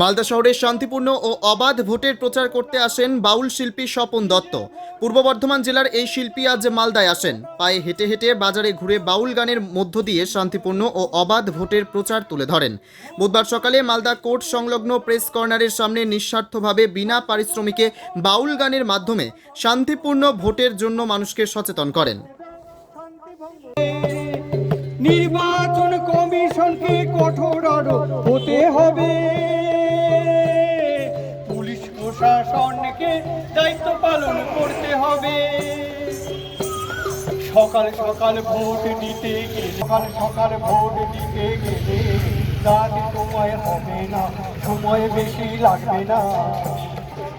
মালদা শহরে শান্তিপূর্ণ ও অবাধ ভোটের প্রচার করতে আসেন বাউল শিল্পী স্বপন দত্ত। পূর্ব বর্ধমান জেলার এই শিল্পী আজ মালদায় আসেন। পায়ে হেঁটে হেঁটে বাজারে ঘুরে বাউল গানের মধ্য দিয়ে শান্তিপূর্ণ ও অবাধ ভোটের প্রচার তুলে ধরেন। বুধবার সকালে মালদা কোর্ট সংলগ্ন প্রেস কর্নারের সামনে নিঃস্বার্থভাবে বিনা পারিশ্রমিকে বাউল গানের মাধ্যমে শান্তিপূর্ণ ভোটের জন্য মানুষকে সচেতন করেন। নির্বাচন কমিশনকে কঠোর হতে হবে। দায়িত্ব পালন করতে হবে। সকাল সকাল ভোট দিতে গেলে, সকাল সকাল ভোট দিতে গেলে রাত সময় হবে না, সময় বেশি লাগবে না।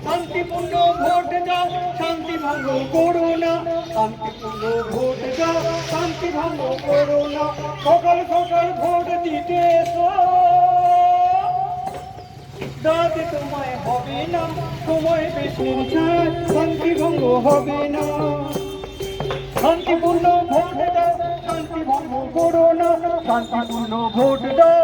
শান্তিপূর্ণ ভোট দাও, শান্তি ভঙ্গ করো না। শান্তিপূর্ণ ভোট দাও, শান্তি ভঙ্গ করো না। সকাল সকাল ভোট দিতে এসো। দাঁত তোমায় হবে না সময় বেশি হবে না শান্তিপূর্ণ ভোট দাও করো না শান্তিপূর্ণ ভোট দাও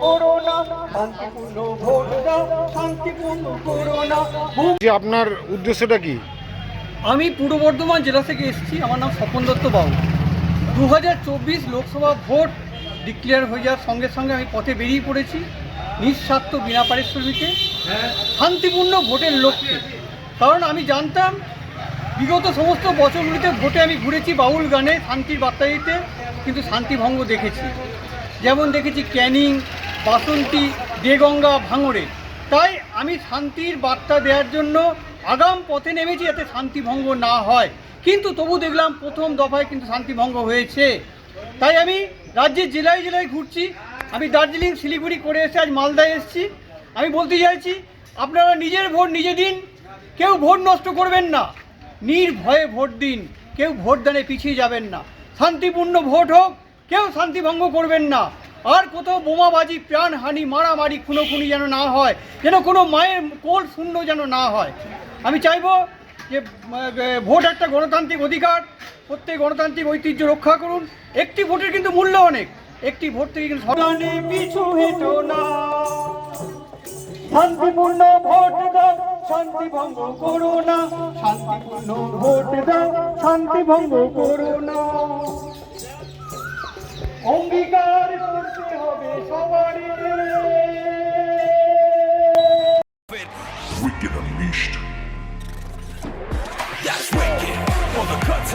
করো না শান্তিপূর্ণ ভোট দাও যে আপনার উদ্দেশ্যটা কি? আমি পূর্ব বর্ধমান জেলা থেকে এসেছি। আমার নাম স্বপন দত্ত বাবু। দু হাজার চব্বিশ লোকসভা ভোট ডিক্লেয়ার হয়ে যাওয়ার সঙ্গে সঙ্গে আমি পথে বেরিয়ে পড়েছি নিঃস্বার্থ বিনা পারিশ্রমিকে, শান্তিপূর্ণ ভোটের লক্ষ্যে। কারণ আমি জানতাম, বিগত সমস্ত বছরগুলিতে ভোটে আমি ঘুরেছি বাউল গানে, শান্তির বার্তা দিতে কিন্তু শান্তিভঙ্গ দেখেছি। যেমন দেখেছি ক্যানিং, বাসন্তী, দেগঙ্গা, ভাঙড়ে। তাই আমি শান্তির বার্তা দেওয়ার জন্য আগাম পথে নেমেছি যাতে শান্তিভঙ্গ না হয়। কিন্তু তবু দেখলাম প্রথম দফায় কিন্তু শান্তিভঙ্গ হয়েছে। তাই আমি রাজ্যের জেলায় জেলায় ঘুরছি। আমি দার্জিলিং, শিলিগুড়ি করে এসে আজ মালদায় এসেছি। আমি বলতে চাইছি, আপনারা নিজের ভোট নিজে দিন, কেউ ভোট নষ্ট করবেন না। নির্ভয়ে ভোট দিন, কেউ ভোটদানে পিছিয়ে যাবেন না। শান্তিপূর্ণ ভোট হোক, কেউ শান্তিভঙ্গ করবেন না। আর কোথাও বোমাবাজি, প্রাণহানি, মারামারি, খুনোখুনি যেন না হয়, যেন কোনো মায়ের কোল শূন্য যেন না হয়। আমি চাইব যে ভোট একটা গণতান্ত্রিক অধিকার, প্রত্যেক গণতান্ত্রিক ঐতিহ্য রক্ষা করুন। একটি ভোটের কিন্তু মূল্য অনেক। একটি ভোট থেকে কিন্তু হেঁটো না। শান্তিপূর্ণ ভোট দাও শান্তি ভঙ্গ করো না। শান্তিপূর্ণ ভোট দাও শান্তি ভঙ্গ করো না।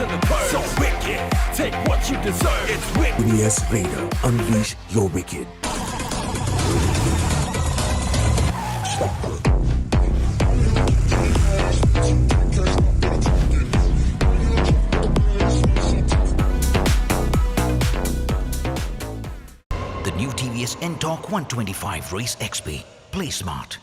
To the curb. So wicked. Take what you deserve. It's wicked. BDS Vader, unleash your wicked. The new TVS NTORQ 125 Race XP. Play smart.